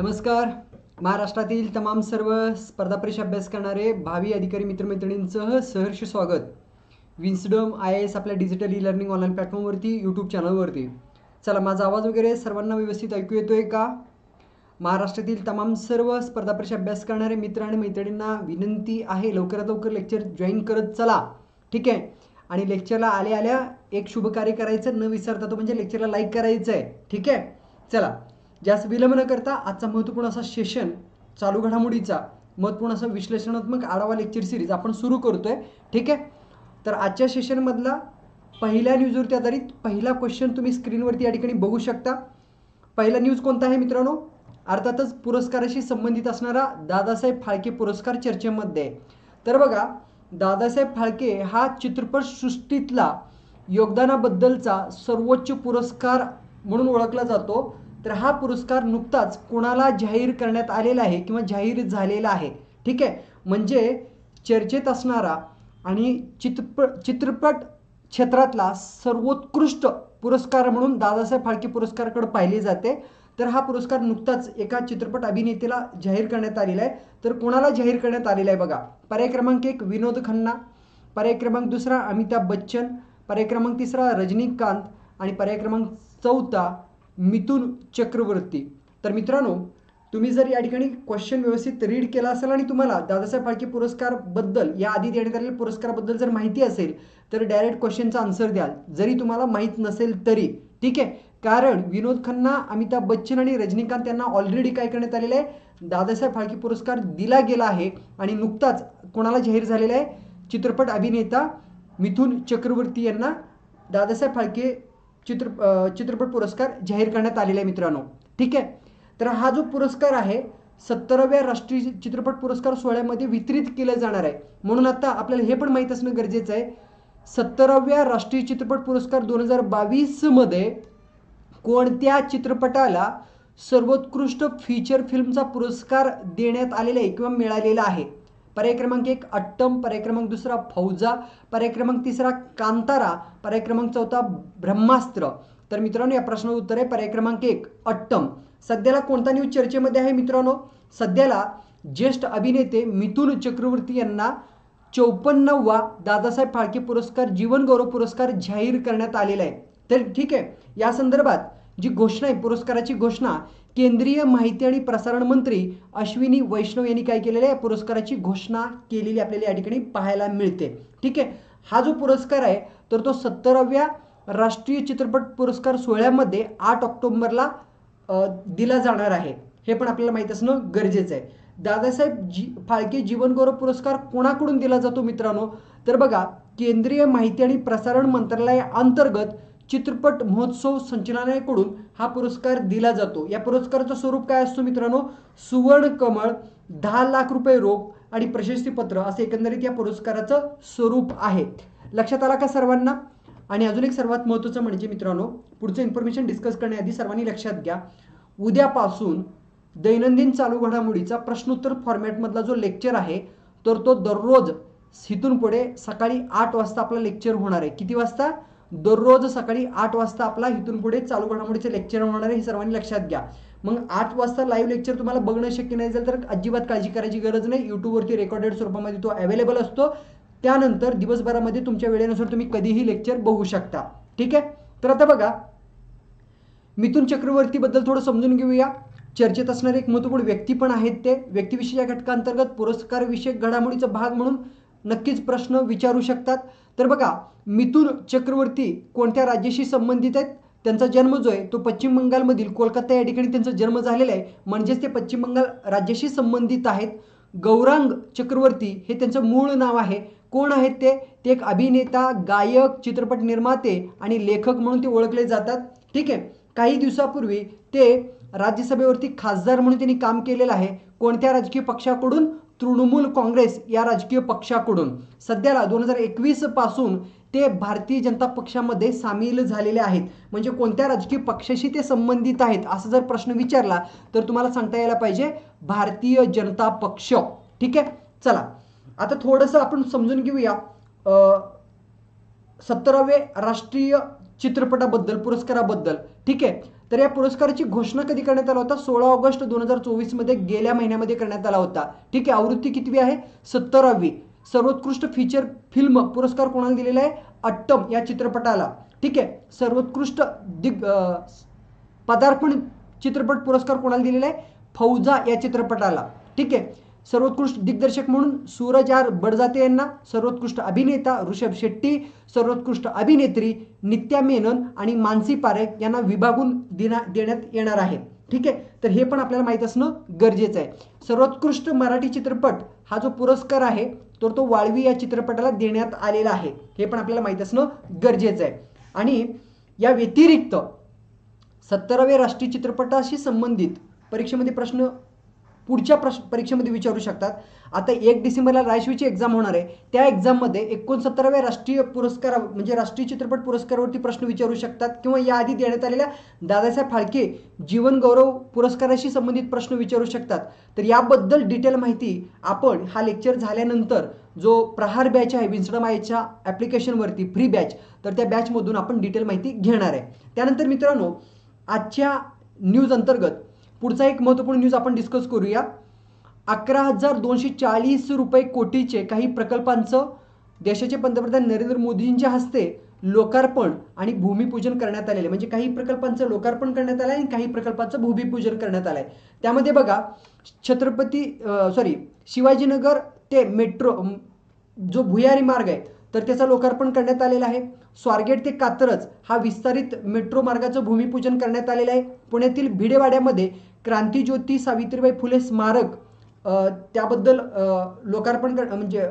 नमस्कार. महाराष्ट्रातील तमाम सर्व स्पर्धा परीक्षा अभ्यास करणारे भावी अधिकारी मित्रमैत्रिणींसह सहर्ष स्वागत. विन्सडम आय एस आपल्या डिजिटल ई लर्निंग ऑनलाईन प्लॅटफॉर्मवरती यूट्यूब चॅनलवरती चला माझा आवाज वगैरे सर्वांना व्यवस्थित ऐकू येतो आहे का? महाराष्ट्रातील तमाम सर्व स्पर्धा परीक्षा अभ्यास करणारे मित्र आणि मैत्रिणींना विनंती आहे लवकरात लवकर लेक्चर जॉईन करत चला. ठीक आहे? आणि लेक्चरला आल्या आल्या एक शुभ कार्य करायचं न विसरता तो म्हणजे लेक्चरला लाईक करायचं आहे ठीक आहे? चला. जास्त विलंब न करता आजचा महत्त्वपूर्ण असा सेशन चालू घडामोडीचा महत्त्वपूर्ण असा विश्लेषणात्मक आढावा लेक्चर सिरीज आपण सुरू करतोय. ठीक आहे? तर आजच्या सेशनमधला पहिल्या न्यूजवरती आधारित पहिला क्वेश्चन तुम्ही स्क्रीनवरती या ठिकाणी बघू शकता. पहिला न्यूज कोणता आहे मित्रांनो? अर्थातच पुरस्काराशी संबंधित असणारा दादासाहेब फाळके पुरस्कार चर्चेमध्ये. आहे तर बघा दादासाहेब फाळके हा चित्रपटसृष्टीतला योगदानाबद्दलचा सर्वोच्च पुरस्कार म्हणून ओळखला जातो. तर हा पुरस्कार नुकताच कोणाला जाहीर करण्यात आलेला आहे किंवा जाहीर झालेला आहे? ठीक आहे. म्हणजे चर्चेत असणारा आणि चित्रपट चित्रपट क्षेत्रातला सर्वोत्कृष्ट पुरस्कार म्हणून दादासाहेब फाळके पुरस्काराकडे पाहिले जाते. तर हा पुरस्कार नुकताच एका चित्रपट अभिनेत्याला जाहीर करण्यात आलेला आहे. तर कोणाला जाहीर करण्यात आलेला आहे बघा? पर्याय क्रमांक एक विनोद खन्ना. पर्याय क्रमांक दुसरा अमिताभ बच्चन. पर्याय क्रमांक तिसरा रजनीकांत. आणि पर्याय क्रमांक चौथा मिथुन चक्रवर्ती. तर मित्रांनो तुम्ही जर या ठिकाणी क्वेश्चन व्यवस्थित रीड केला असेल आणि तुम्हाला दादासाहेब फाळके पुरस्कारबद्दल या आधी देण्यात आलेल्या पुरस्काराबद्दल जर माहिती असेल तर डायरेक्ट क्वेश्चनचा आन्सर द्याल. जरी तुम्हाला माहीत नसेल तरी. ठीक आहे? कारण विनोद खन्ना अमिताभ बच्चन आणि रजनीकांत यांना ऑलरेडी काय करण्यात आलेलं आहे? दादासाहेब फाळके पुरस्कार दिला गेला आहे आणि नुकताच कोणाला जाहीर झालेला आहे? चित्रपट अभिनेता मिथुन चक्रवर्ती यांना दादासाहेब फाळके चित्र चित्रपट पुरस्कार जाहीर करण्यात आलेला आहे मित्रांनो. ठीक आहे? तर हा जो पुरस्कार आहे सत्तराव्या राष्ट्रीय चित्रपट पुरस्कार सोहळ्यामध्ये वितरित केला जाणार आहे. म्हणून आता आपल्याला हे पण माहीत असणं गरजेचं आहे. सत्तराव्या राष्ट्रीय चित्रपट पुरस्कार दोन हजार बावीसमध्ये कोणत्या चित्रपटाला सर्वोत्कृष्ट फीचर फिल्मचा पुरस्कार देण्यात आलेला आहे किंवा मिळालेला आहे? पर्याय क्रमांक एक अट्टम पर्याय क्रमांक दुसरा फौजा पर्याय क्रमांक तिसरा कांतारा पर्याय क्रमांक चौथा ब्रह्मास्त्र. तर मित्रांनो या प्रश्नाचं उत्तर आहे पर्याय क्रमांक एक अट्टम. सध्याला कोणता न्यूज चर्चेमध्ये आहे मित्रांनो? सध्याला ज्येष्ठ अभिनेते मिथुन चक्रवर्ती यांना चौपन्नवा दादासाहेब फाळके पुरस्कार जीवनगौरव पुरस्कार जाहीर करण्यात आलेला आहे. तर ठीक आहे या संदर्भात जी घोषणा आहे पुरस्काराची घोषणा केंद्रीय माहिती आणि प्रसारण मंत्री अश्विनी वैष्णव यांनी काय केलेलं आहे? पुरस्काराची घोषणा केलेली आपल्याला या ठिकाणी पाहायला मिळते. ठीक आहे? हा जो पुरस्कार आहे तर तो सत्तराव्या राष्ट्रीय चित्रपट पुरस्कार सोहळ्यामध्ये आठ ऑक्टोबरला दिला जाणार आहे. हे पण आपल्याला माहीत असणं गरजेचं आहे. दादासाहेब जी फाळके जीवनगौरव पुरस्कार कोणाकडून दिला जातो मित्रांनो? तर बघा केंद्रीय माहिती आणि प्रसारण मंत्रालया अंतर्गत चित्रपट महोत्सव संचालनालयाकडून हा पुरस्कार दिला जातो. या पुरस्काराचं स्वरूप काय असतो मित्रांनो? सुवर्ण कमळ दहा लाख रुपये रोख आणि प्रशस्तीपत्र असं एकंदरीत या पुरस्काराचं स्वरूप आहे. लक्षात आला का सर्वांना? आणि अजून एक सर्वात महत्त्वाचं म्हणजे मित्रांनो पुढचं इन्फॉर्मेशन डिस्कस करण्याआधी सर्वांनी लक्षात घ्या. उद्यापासून दैनंदिन चालू घडामोडीचा प्रश्नोत्तर फॉर्मॅटमधला जो लेक्चर आहे तर तो दररोज इथून पुढे सकाळी आठ वाजता आपला लेक्चर होणार आहे. किती वाजता? दररोज सकाळी आठ वाजता आपला इथून पुढे चालू घडामोडीचे लेक्चर होणार आहे हे सर्वांनी लक्षात घ्या. मग आठ वाजता लाईव्ह लेक्चर तुम्हाला बघणं शक्य नाही झालं तर अजिबात काळजी करायची गरज नाही. यूट्यूबवरती रेकॉर्डेड स्वरूपामध्ये तो अवेलेबल असतो. त्यानंतर दिवसभरामध्ये तुमच्या वेळेनुसार तुम्ही कधीही लेक्चर बघू शकता. ठीक आहे? तर आता बघा. मिथुन चक्रवर्तीबद्दल थोडं समजून घेऊया. चर्चेत असणारे एक महत्त्वपूर्ण व्यक्ती पण आहेत ते. व्यक्तिविषयी या घटकांतर्गत पुरस्कारविषयक घडामोडीचा भाग म्हणून नक्कीच प्रश्न विचारू शकतात. तर बघा मिथुन चक्रवर्ती कोणत्या राज्याशी संबंधित आहेत? त्यांचा जन्म जो आहे तो पश्चिम बंगालमधील कोलकाता या ठिकाणी त्यांचा जन्म झालेला आहे. म्हणजेच ते पश्चिम बंगाल राज्याशी संबंधित आहेत. गौरांग चक्रवर्ती हे त्यांचं मूळ नाव आहे. कोण आहेत ते? ते एक अभिनेता गायक चित्रपट निर्माते आणि लेखक म्हणून ते ओळखले जातात. ठीक आहे. काही दिवसापूर्वी ते राज्यसभेवरती खासदार म्हणून त्यांनी काम केलेलं आहे. कोणत्या राजकीय पक्षाकडून? तृणमूल काँग्रेस या राजकीय पक्षाकडून सध्याला दोन हजार एकवीसपासून ते भारतीय जनता पक्षामध्ये सामील झालेले आहेत. म्हणजे कोणत्या राजकीय पक्षाशी ते संबंधित आहेत असा जर प्रश्न विचारला तर तुम्हाला सांगता यायला पाहिजे भारतीय जनता पक्ष. ठीक आहे? चला. आता थोडंसं आपण समजून घेऊया सत्तरावे राष्ट्रीय चित्रपटाबद्दल पुरस्काराबद्दल. ठीक आहे? तर या पुरस्काराची घोषणा कधी करण्यात आला होता? सोळा ऑगस्ट दोन हजार चोवीसमध्ये गेल्या महिन्यामध्ये करण्यात आला होता. ठीक आहे आवृत्ती कितवी आहे? सत्तरावी. सर्वोत्कृष्ट फीचर फिल्म पुरस्कार कोणाला दिलेला आहे? अट्टम या चित्रपटाला. ठीक आहे सर्वोत्कृष्ट दिग पदार्पण चित्रपट पुरस्कार कोणाला दिलेला आहे? फौजा या चित्रपटाला. ठीक आहे सर्वोत्कृष्ट दिग्दर्शक म्हणून सूरज आर बडजाते यांना सर्वोत्कृष्ट अभिनेता ऋषभ शेट्टी सर्वोत्कृष्ट अभिनेत्री नित्या मेनन आणि मानसी पारेख यांना विभागून देना देण्यात येणार आहे. ठीक आहे? तर हे पण आपल्याला माहीत असणं गरजेचं आहे. सर्वोत्कृष्ट मराठी चित्रपट हा जो पुरस्कार आहे तर तो वाळवी या चित्रपटाला देण्यात आलेला आहे. हे पण आपल्याला माहीत असणं गरजेचं आहे. आणि या व्यतिरिक्त सत्तराव्या राष्ट्रीय चित्रपटाशी संबंधित परीक्षेमध्ये प्रश्न पुढच्या प्रश परीक्षेमध्ये विचारू शकतात. आता एक डिसेंबरला रायशवीची एक्झाम होणार आहे. त्या एक्झाममध्ये एकोणसत्तराव्या राष्ट्रीय पुरस्कार म्हणजे राष्ट्रीय चित्रपट पुरस्कारावरती प्रश्न विचारू शकतात किंवा याआधी देण्यात आलेल्या दादासाहेब फाळके जीवन गौरव पुरस्काराशी संबंधित प्रश्न विचारू शकतात. तर याबद्दल डिटेल माहिती आपण हा लेक्चर झाल्यानंतर जो प्रहार बॅच आहे विन्स्डम आयच्या ॲप्लिकेशनवरती फ्री बॅच तर त्या बॅचमधून आपण डिटेल माहिती घेणार आहे. त्यानंतर मित्रांनो आजच्या न्यूज अंतर्गत पुढचा एक महत्त्वपूर्ण न्यूज आपण डिस्कस करूया. अकरा हजार दोनशे चाळीस रुपये कोटीचे काही प्रकल्पांचं देशाचे पंतप्रधान नरेंद्र मोदींच्या हस्ते लोकार्पण आणि भूमिपूजन करण्यात आलेले म्हणजे काही प्रकल्पांचं लोकार्पण करण्यात आलं आहे आणि काही प्रकल्पांचं भूमिपूजन करण्यात आलं आहे त्यामध्ये बघा छत्रपती सॉरी शिवाजीनगर ते मेट्रो जो भुयारी मार्ग आहे तर त्याचं लोकार्पण करण्यात आलेलं आहे. स्वारगेट ते कात्रज हा विस्तारित मेट्रो मार्गाचं भूमिपूजन करण्यात आलेलं आहे. पुण्यातील भिडेवाड्यामध्ये क्रांतीज्योती सावित्रीबाई फुले स्मारक त्याबद्दल लोकार्पण कर म्हणजे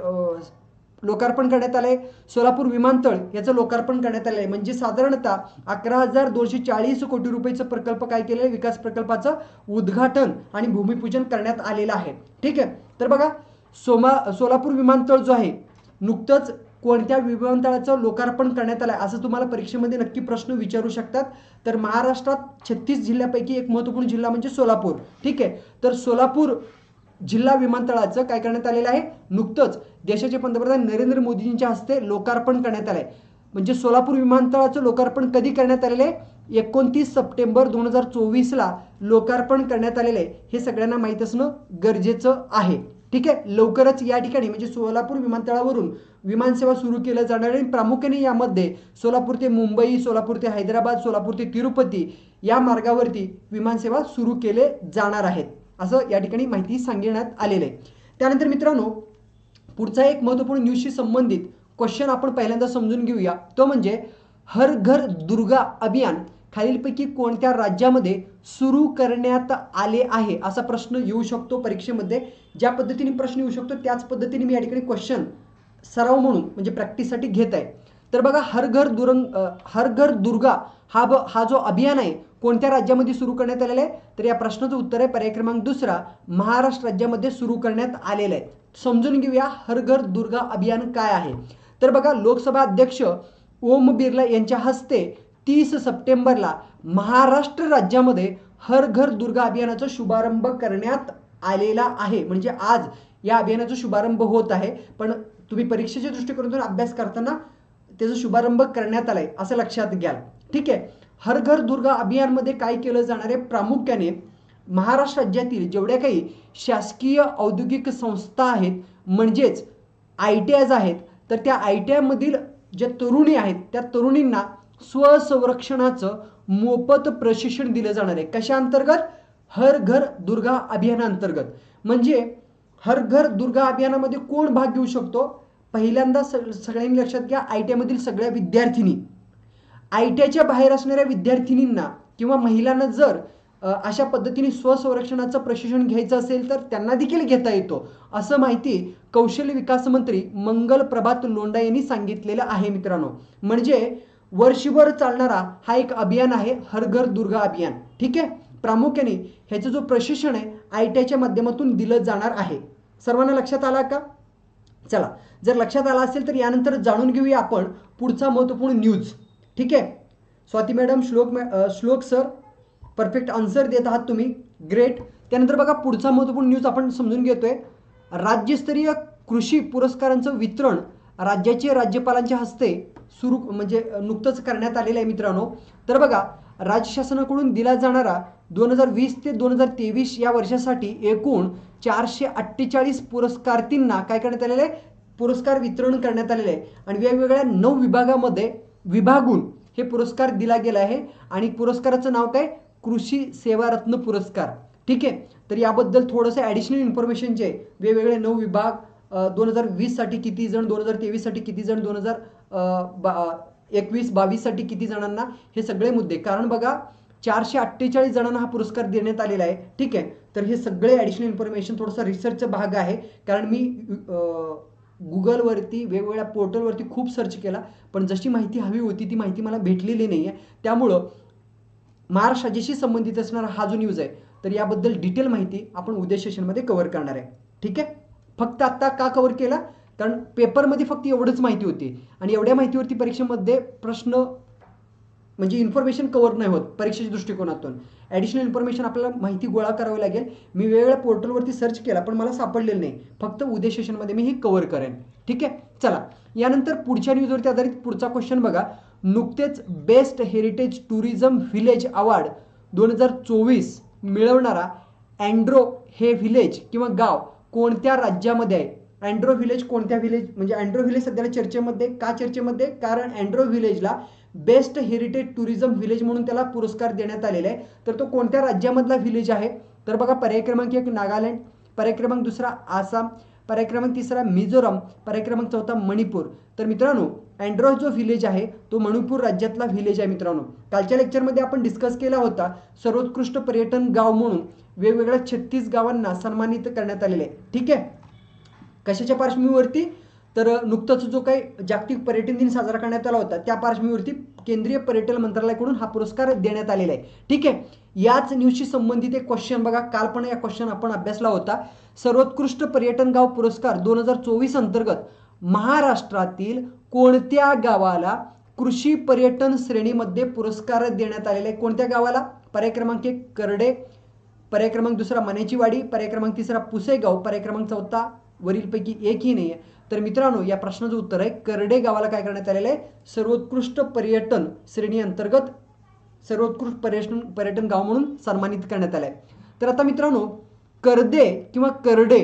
लोकार्पण करण्यात आलं आहे सोलापूर विमानतळ याचं लोकार्पण करण्यात आलं आहे म्हणजे साधारणतः अकरा हजार दोनशे चाळीस कोटी रुपयेचं प्रकल्प काय केलेलं आहे? विकास प्रकल्पाचं उद्घाटन आणि भूमिपूजन करण्यात आलेलं आहे. ठीक आहे? तर बघा सोमा सोलापूर विमानतळ जो आहे नुकतंच कोणत्या विमानतळाचं लोकार्पण करण्यात आलं आहे असं तुम्हाला परीक्षेमध्ये नक्की प्रश्न विचारू शकतात. तर महाराष्ट्रात छत्तीस जिल्ह्यापैकी एक महत्त्वपूर्ण जिल्हा म्हणजे सोलापूर. ठीक आहे? तर सोलापूर जिल्हा विमानतळाचं काय करण्यात आलेलं आहे? नुकतंच देशाचे पंतप्रधान नरेंद्र मोदींच्या हस्ते लोकार्पण करण्यात आलं आहे म्हणजे सोलापूर विमानतळाचं लोकार्पण कधी करण्यात आलेलं आहे? एकोणतीस सप्टेंबर दोन हजार चोवीसला लोकार्पण करण्यात आलेलं आहे. हे सगळ्यांना माहीत असणं गरजेचं आहे. ठीक आहे? लवकरच या ठिकाणी म्हणजे सोलापूर विमानतळावरून विमानसेवा सुरू केलं जाणार आहे. आणि प्रामुख्याने यामध्ये सोलापूर ते मुंबई सोलापूर ते हैदराबाद सोलापूर ते तिरुपती या मार्गावरती विमानसेवा सुरू केले जाणार आहेत. असं या ठिकाणी माहिती सांगण्यात आलेलं आहे. त्यानंतर मित्रांनो पुढचा एक महत्त्वपूर्ण न्यूजशी संबंधित क्वेश्चन आपण पहिल्यांदा समजून घेऊया. तो म्हणजे हर घर दुर्गा अभियान. खालीलपैकी कोणत्या राज्यामध्ये सुरू करण्यात आले आहे? असा प्रश्न येऊ शकतो परीक्षेमध्ये. ज्या पद्धतीने प्रश्न येऊ शकतो त्याच पद्धतीने मी या ठिकाणी क्वेश्चन सराव म्हणून म्हणजे प्रॅक्टिससाठी घेत आहे. तर बघा हर घर दुरंग हर घर दुर्गा हा ब हा जो अभियान आहे कोणत्या राज्यामध्ये सुरू करण्यात आलेला आहे? तर या प्रश्नाचं उत्तर आहे पर्याय क्रमांक दुसरा महाराष्ट्र राज्यामध्ये सुरू करण्यात आलेलं आहे. समजून घेऊया हर घर दुर्गा अभियान काय आहे. तर बघा लोकसभा अध्यक्ष ओम बिर्ला यांच्या हस्ते तीस सप्टेंबरला महाराष्ट्र राज्यामध्ये हर घर दुर्गा अभियानाचा शुभारंभ करण्यात आलेला आहे. म्हणजे आज या अभियानाचा शुभारंभ होत आहे. पण तुम्ही परीक्षेच्या दृष्टिकोनातून अभ्यास करताना त्याचा शुभारंभ करण्यात आलाय असं लक्षात घ्याल. ठीक आहे. हर घर दुर्गा अभियानमध्ये काय केलं जाणार आहे? प्रामुख्याने महाराष्ट्र राज्यातील जेवढ्या काही शासकीय औद्योगिक संस्था आहेत म्हणजेच आय टी आयज आहेत तर त्या आय टी आयमधील ज्या तरुणी आहेत त्या तरुणींना स्वसंरक्षणाचं मोफत प्रशिक्षण दिलं जाणार आहे. कशा अंतर्गत हर घर दुर्गा अभियानाअंतर्गत. म्हणजे हर घर दुर्गा अभियानामध्ये कोण भाग घेऊ शकतो? पहिल्यांदा सग सगळ्यांनी लक्षात घ्या आय टी आयमधील सगळ्या विद्यार्थिनी. आय टी आयच्या बाहेर असणाऱ्या विद्यार्थिनींना किंवा महिलांना जर अशा पद्धतीने स्वसंरक्षणाचं प्रशिक्षण घ्यायचं असेल तर त्यांना देखील घेता येतो. असं माहिती कौशल्य विकास मंत्री मंगल प्रभात लोंडा यांनी सांगितलेलं आहे मित्रांनो. म्हणजे वर्षभर चालणारा हा एक अभियान आहे हर घर दुर्गा अभियान. ठीक आहे? प्रामुख्याने ह्याचं जो प्रशिक्षण आहे आय टी आयच्या माध्यमातून दिलं जाणार आहे. सर्वांना लक्षात आला का? चला जर लक्षात आला असेल तर यानंतर जाणून घेऊया आपण पुढचा महत्त्वपूर्ण न्यूज ठीक आहे? स्वाती मॅडम श्लोक मॅ श्लोक सर परफेक्ट आन्सर देत आहात तुम्ही. ग्रेट त्यानंतर बघा पुढचा महत्त्वपूर्ण न्यूज आपण समजून घेतोय. राज्यस्तरीय कृषी पुरस्कारांचं वितरण राज्याचे राज्यपालांच्या हस्ते सुरू म्हणजे नुकतंच करण्यात आलेलं आहे मित्रांनो. तर बघा राज्य शासनाकडून दिला जाणारा दोन हजार वीस ते दोन हजार तेवीस या वर्षासाठी एकूण चारशे अठ्ठेचाळीस पुरस्कारतींना काय करण्यात आलेलं आहे? पुरस्कार वितरण करण्यात आलेले आहे. आणि वेगवेगळ्या नऊ विभागामध्ये विभागून हे पुरस्कार दिला गेला आहे. आणि पुरस्काराचं नाव काय? कृषी सेवा रत्न पुरस्कार. ठीक आहे? तर याबद्दल थोडंसं ॲडिशनल इन्फॉर्मेशन जे वेगवेगळे नऊ विभाग दोन हजार वीससाठी किती जण दोन हजार तेवीससाठी किती जण दोन हजार बा एकवीस बावीससाठी किती जणांना हे सगळे मुद्दे. कारण बघा चारशे अठ्ठेचाळीस जणांना हा पुरस्कार देण्यात आलेला आहे. ठीक आहे? तर हे सगळे ॲडिशनल इन्फॉर्मेशन थोडासा रिसर्चचा भाग आहे. कारण मी गुगलवरती वेगवेगळ्या पोर्टलवरती खूप सर्च केला. पण जशी माहिती हवी होती ती माहिती मला भेटलेली नाही आहे त्यामुळं महाराष्ट्र संबंधित असणारा हा जो न्यूज आहे तर याबद्दल डिटेल माहिती आपण उद्या सेशनमध्ये कव्हर करणार आहे. ठीक आहे? फक्त आत्ता का कव्हर केला? कारण पेपरमध्ये फक्त एवढंच माहिती होती. आणि एवढ्या माहितीवरती परीक्षेमध्ये प्रश्न म्हणजे इन्फॉर्मेशन कव्हर नाही होत परीक्षेच्या दृष्टिकोनातून. ॲडिशनल इन्फॉर्मेशन आपल्याला माहिती गोळा करावी लागेल. मी वेगवेगळ्या पोर्टलवरती सर्च केला पण मला सापडलेलं नाही. फक्त उद्या सेशनमध्ये मी ही कवर करेन. ठीक आहे? चला. यानंतर पुढच्या न्यूजवरती आधारित पुढचा क्वेश्चन बघा. नुकतेच best heritage tourism village award दोन हजार चोवीस मिळवणारा अँड्रो हे व्हिलेज किंवा गाव कोणत्या राज्यामध्ये आहे? अँड्रो व्हिलेज कोणत्या व्हिलेज म्हणजे अँड्रो व्हिलेज सध्याला चर्चेमध्ये का चर्चेमध्ये? कारण अँड्रो व्हिलेजला बेस्ट हेरिटेज टुरिझम व्हिलेज म्हणून त्याला पुरस्कार देण्यात आलेला आहे. तर तो कोणत्या राज्यामधला व्हिलेज आहे? तर बघा पर्याय क्रमांक एक नागालँड पर्याय क्रमांक दुसरा आसाम पर्याय क्रमांक तिसरा मिझोराम पर्याय क्रमांक चौथा मणिपूर. तर मित्रांनो अँड्रॉ जो व्हिलेज आहे तो मणिपूर राज्यातला व्हिलेज आहे मित्रांनो. कालच्या लेक्चरमध्ये आपण डिस्कस केला होता सर्वोत्कृष्ट पर्यटन गाव म्हणून वेगवेगळ्या छत्तीस गावांना सन्मानित करण्यात आलेले आहे. ठीक आहे? कशाच्या पार्श्वभूमीवरती? तर नुकताच जो काही जागतिक पर्यटन दिन साजरा करण्यात आला होता त्या पार्श्वभूमीवरती केंद्रीय पर्यटन मंत्रालयाकडून हा पुरस्कार देण्यात आलेला आहे. ठीक आहे? याच न्यूजशी संबंधित एक क्वेश्चन बघा. काल पण या क्वेश्चन आपण अभ्यासला होता. सर्वोत्कृष्ट पर्यटन गाव पुरस्कार दोन हजार चोवीस अंतर्गत महाराष्ट्रातील कोणत्या गावाला कृषी पर्यटन श्रेणीमध्ये पुरस्कार देण्यात आलेला आहे? कोणत्या गावाला? पर्याय क्रमांक एक करडे. पर्याय क्रमांक दुसरा मनेचीवाडी पर्याय क्रमांक तिसरा पुसेगाव. पर्याय क्रमांक चौथा वरीलपैकी एकही नाही आहे तर मित्रांनो या प्रश्नाचं उत्तर आहे करडे गावाला काय करण्यात आलेलं आहे? सर्वोत्कृष्ट पर्यटन श्रेणी अंतर्गत सर्वोत्कृष्ट पर्यटन पर्यटन गाव म्हणून सन्मानित करण्यात आलं आहे तर आता मित्रांनो करदे किंवा करडे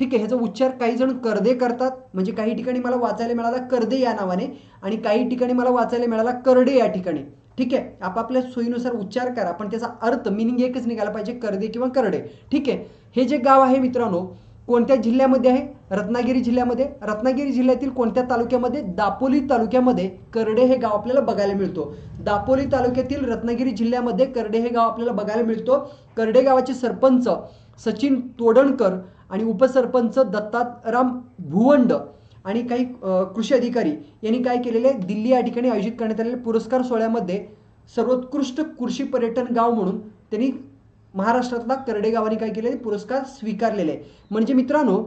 ठीक आहे ह्याचा उच्चार काही जण करदे करतात. म्हणजे काही ठिकाणी मला वाचायला मिळाला करदे या नावाने आणि काही ठिकाणी मला वाचायला मिळाला करडे या ठिकाणी. ठीक आहे आपापल्या सोयीनुसार उच्चार करा पण त्याचा अर्थ मिनिंग एकच निघाला पाहिजे करदे किंवा करडे. ठीक आहे हे जे गाव आहे मित्रांनो कोणत्या जिल्ह्यामध्ये आहे? रत्नागिरी जिल्ह्यामध्ये. रत्नागिरी जिल्ह्यातील कोणत्या तालुक्यामध्ये? दापोली तालुक्यामध्ये करडे हे गाव आपल्याला बघायला मिळतो. दापोली तालुक्यातील रत्नागिरी जिल्ह्यामध्ये करडे हे गाव आपल्याला बघायला मिळतो. करडे गावाचे सरपंच सचिन तोडणकर आणि उपसरपंच दत्ताराम भुवंड आणि काही कृषी अधिकारी यांनी काय केलेले दिल्ली या ठिकाणी आयोजित करण्यात आलेल्या पुरस्कार सोहळ्यामध्ये सर्वोत्कृष्ट कृषी पर्यटन गाव म्हणून त्यांनी महाराष्ट्रातला करडे गावाने काय केले? पुरस्कार स्वीकारलेले. आहे म्हणजे मित्रांनो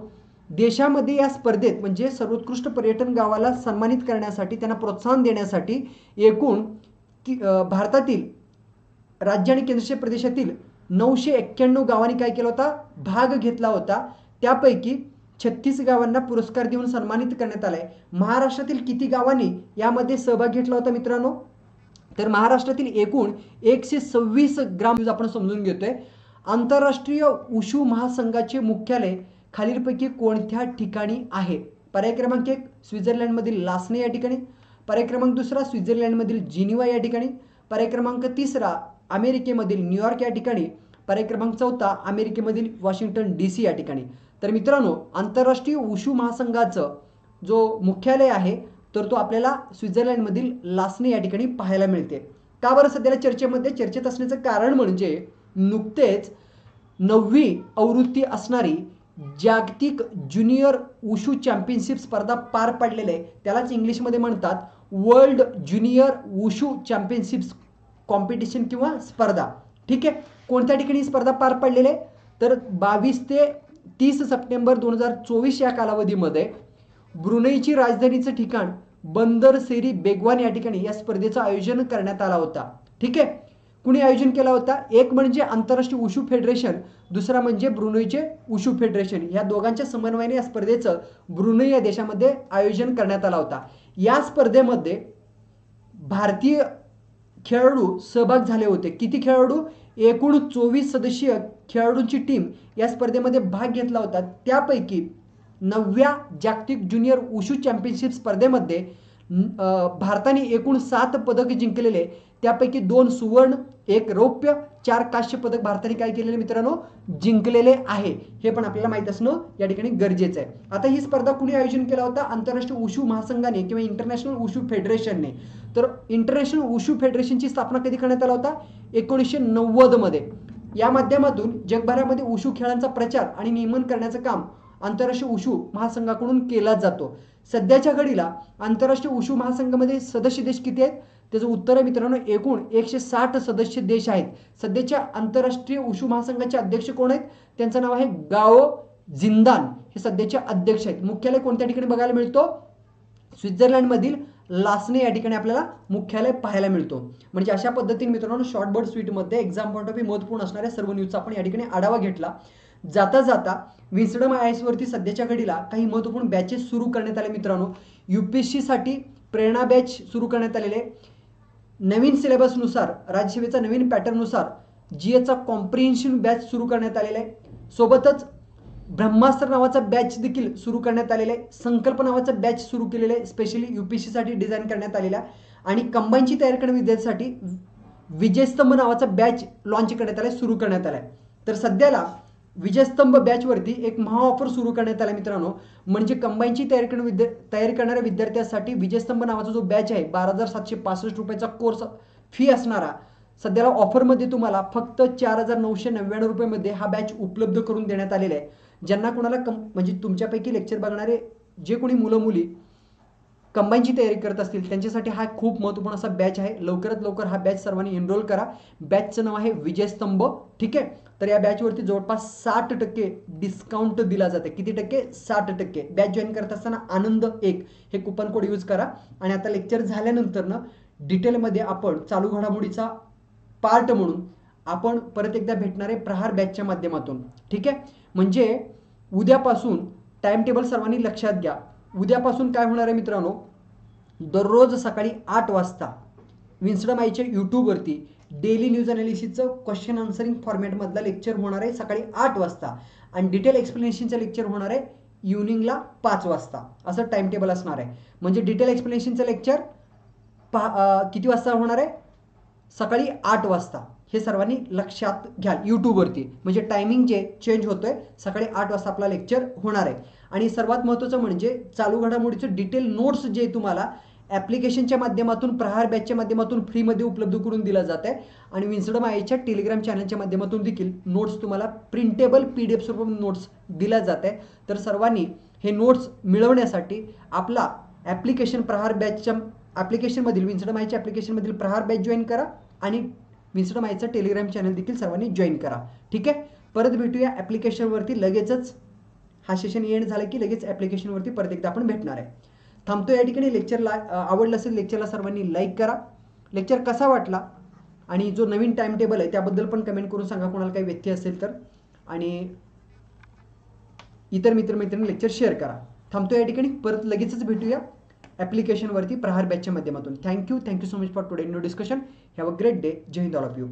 देशामध्ये या स्पर्धेत म्हणजे सर्वोत्कृष्ट पर्यटन गावाला सन्मानित करण्यासाठी त्यांना प्रोत्साहन देण्यासाठी एकूण ती भारतातील राज्य आणि केंद्रशासित प्रदेशातील नऊशे एक्क्याण्णव गावांनी काय केला होता? भाग घेतला होता. त्यापैकी छत्तीस गावांना पुरस्कार देऊन सन्मानित करण्यात आलाय. महाराष्ट्रातील किती गावांनी यामध्ये सहभाग घेतला होता मित्रांनो? तर महाराष्ट्रातील एकूण एकशे सव्वीस ग्राम न्यूज आपण समजून घेतोय. आंतरराष्ट्रीय उशू महासंघाचे मुख्यालय खालीलपैकी कोणत्या ठिकाणी आहे? पर्याय क्रमांक एक स्वित्झर्लंडमधील लासने या ठिकाणी. पर्याय क्रमांक दुसरा स्वित्झर्लंडमधील जिनिवा या ठिकाणी. पर्याय क्रमांक तिसरा अमेरिकेमधील न्यूयॉर्क या ठिकाणी. पर्याय क्रमांक चौथा अमेरिकेमधील वॉशिंग्टन डी सी या ठिकाणी. तर मित्रांनो आंतरराष्ट्रीय उशू महासंघाचं जो मुख्यालय आहे तर तो आपल्याला स्वित्झर्लंडमधील लासने या ठिकाणी पाहायला मिळते. का बरं सध्याला चर्चेमध्ये? चर्चेत असण्याचं कारण म्हणजे नुकतेच नववी आवृत्ती असणारी जागतिक ज्युनियर उशू चॅम्पियनशिप स्पर्धा पार पडलेले आहे. त्यालाच इंग्लिशमध्ये म्हणतात world junior wushu championship competition किंवा स्पर्धा. ठीक आहे? कोणत्या ठिकाणी स्पर्धा पार पडलेले तर बावीस ते तीस सप्टेंबर दोन हजार चोवीस या कालावधीमध्ये ब्रुनईची राजधानीचं ठिकाण बंदर सेरी बेगवान या ठिकाणी या स्पर्धेचं आयोजन करण्यात आला होता. ठीक आहे? कुणी आयोजन केला होता? एक म्हणजे आंतरराष्ट्रीय उशू फेडरेशन दुसरा म्हणजे ब्रुनईचे उशू फेडरेशन. या दोघांच्या समन्वयाने या स्पर्धेचं ब्रुनई या देशामध्ये आयोजन करण्यात आला होता. या स्पर्धेमध्ये भारतीय खेळाडू सहभाग झाले होते. किती खेळाडू? एकूण चोवीस सदस्यीय खेळाडूंची टीम या स्पर्धेमध्ये भाग घेतला होता. त्यापैकी नवव्या जागतिक ज्युनियर उशू चॅम्पियनशिप स्पर्धेमध्ये भारताने एकूण सात पदक जिंकलेले त्यापैकी दोन सुवर्ण एक रौप्य चार काश्य पदक भारताने काय केलेले मित्रांनो? जिंकलेले आहे. हे पण आपल्याला माहीत असणं या ठिकाणी गरजेचं आहे. आता ही स्पर्धा कुणी आयोजन केला होता? आंतरराष्ट्रीय उशू महासंघाने किंवा इंटरनॅशनल उशू फेडरेशनने. तर इंटरनॅशनल उशू फेडरेशनची स्थापना कधी करण्यात आला होता? एकोणीसशे नव्वदमध्ये. या माध्यमातून जगभरामध्ये उशू खेळांचा प्रचार आणि नियमन करण्याचं काम आंतरराष्ट्रीय उशू महासंघाकडून केला जातो. सध्याच्या घडीला आंतरराष्ट्रीय उशू महासंघामध्ये सदस्य देश किती आहेत? त्याचं उत्तर आहे मित्रांनो एकूण एकशे साठ सदस्य देश आहेत. सध्याच्या आंतरराष्ट्रीय उशू महासंघाचे अध्यक्ष कोण आहेत? त्यांचं नाव आहे गाओ जिंदान. हे सध्याचे अध्यक्ष आहेत. मुख्यालय कोणत्या ठिकाणी बघायला मिळतो? स्वित्झर्लंडमधील लासने या ठिकाणी आपल्याला मुख्यालय पाहायला मिळतो. म्हणजे अशा पद्धतीने मित्रांनो शॉर्टबर्ड स्वीटमध्ये एक्झाम पॉईंट ऑफ व्ह्यू महत्त्वपूर्ण असणाऱ्या सर्व न्यूजचा आपण या ठिकाणी आढावा घेतला. जाता जाता विन्सडम आय एसवरती सध्याच्या घडीला काही महत्त्वपूर्ण बॅचेस सुरू करण्यात आले मित्रांनो. यू पी एस सीसाठी प्रेरणा बॅच सुरू करण्यात आलेले. नवीन सिलेबसनुसार राज्यसेवेचा नवीन पॅटर्ननुसार जी एचा कॉम्प्रिहेन्शन बॅच सुरू करण्यात आलेला. आहे सोबतच ब्रह्मास्त्र नावाचा बॅच देखील सुरू करण्यात आलेला. आहे संकल्प नावाचा बॅच सुरू केलेला आहे स्पेशली यू पी एस सीसाठी डिझाईन करण्यात आलेला आहे आणि कंबाईनची तयारी करणाऱ्या विद्यार्थ्यांसाठी विजयस्तंभ नावाचा बॅच लॉन्च करण्यात आला सुरू करण्यात आला. आहे तर सध्याला विजयस्तंभ बॅचवरती एक महा ऑफर सुरू करण्यात आला मित्रांनो. म्हणजे कंबाईनची तयारी करणाऱ्या विद्या तयारी करणाऱ्या विद्यार्थ्यांसाठी विजयस्तंभ नावाचा जो बॅच आहे बारा हजार सातशे पासष्ट रुपयाचा कोर्स फी असणारा सध्याला ऑफरमध्ये तुम्हाला फक्त चार हजार नऊशे नव्याण्णव रुपयामध्ये हा बॅच उपलब्ध करून देण्यात आलेला आहे. ज्यांना कोणाला कम म्हणजे तुमच्यापैकी लेक्चर बघणारे जे कोणी मुलं मुली कंबाईनची तयारी करत असतील त्यांच्यासाठी हा खूप महत्त्वपूर्ण असा बॅच आहे. लवकरात लवकर हा बॅच सर्वांनी एनरोल करा. बॅचचं नाव आहे विजयस्तंभ ठीक आहे? तर या बॅचवरती जवळपास साठ टक्के डिस्काउंट दिला जाते. किती टक्के? साठ टक्के. बॅच जॉईन करत असताना आनंद एक. हे कुपन कोड यूज करा. आणि आता लेक्चर झाल्यानंतर ना डिटेलमध्ये आपण चालू घडामोडीचा पार्ट म्हणून आपण परत एकदा भेटणारे प्रहार बॅचच्या माध्यमातून. ठीक आहे? म्हणजे उद्यापासून टाइम टेबल सर्वांनी लक्षात घ्या. उद्यापासून काय होणार आहे मित्रांनो? दररोज सकाळी आठ वाजता विन्स्डम आईच्या यूट्यूबवरती डेली न्यूज अनालिसिसचं क्वेश्चन आन्सरिंग फॉर्मॅटमधला लेक्चर होणार आहे सकाळी आठ वाजता. आणि डिटेल एक्सप्लेनेशनचं लेक्चर होणार आहे इव्हनिंगला पाच वाजता. असं टाइम टेबल असणार आहे. म्हणजे डिटेल एक्सप्लेनेशनचं लेक्चर पहा किती वाजता होणार आहे? सकाळी आठ वाजता. हे सर्वांनी लक्षात घ्याल यूट्यूबवरती म्हणजे टायमिंग जे चेंज होतोय सकाळी आठ वाजता आपला लेक्चर होणार आहे. आणि सर्वात महत्त्वाचं म्हणजे चालू घडामोडीचं डिटेल नोट्स जे तुम्हाला ॲप्लिकेशनच्या माध्यमातून प्रहार बॅचच्या माध्यमातून फ्रीमध्ये उपलब्ध करून दिलं जात आहे. आणि विन्सडम आयच्या टेलिग्राम चॅनलच्या माध्यमातून देखील नोट्स तुम्हाला प्रिंटेबल पी डी एफ स्वरूप नोट्स दिल्या जात आहे. तर सर्वांनी हे नोट्स मिळवण्यासाठी आपला ॲप्लिकेशन प्रहार बॅचच्या ॲप्लिकेशनमधील विन्सडम आयच्या ॲप्लिकेशनमधील प्रहार बॅच जॉईन करा आणि विन्सडम आयचं टेलिग्राम चॅनल देखील सर्वांनी जॉईन करा. ठीक आहे? परत भेटूया ॲप्लिकेशनवरती लगेचच हा सेशन एंड झाला की लगेच ॲप्लिकेशनवरती परत एकदा आपण भेटणार आहे. थांबतो या ठिकाणी. लेक्चरला आवडलं असेल लेक्चरला सर्वांनी लाईक करा. लेक्चर कसा वाटला? आणि जो नवीन टाइम टेबल आहे त्याबद्दल पण कमेंट करून सांगा. कोणाला काही व्यत्यय असेल तर. आणि इतर मित्रमैत्रिणी लेक्चर शेअर करा. थांबतो या ठिकाणी. परत लगेचच भेटूया ॲप्लिकेशनवरती प्रहार बॅचच्या माध्यमातून. Thank you thank you so much for today new discussion have a great day Jai Hind all of you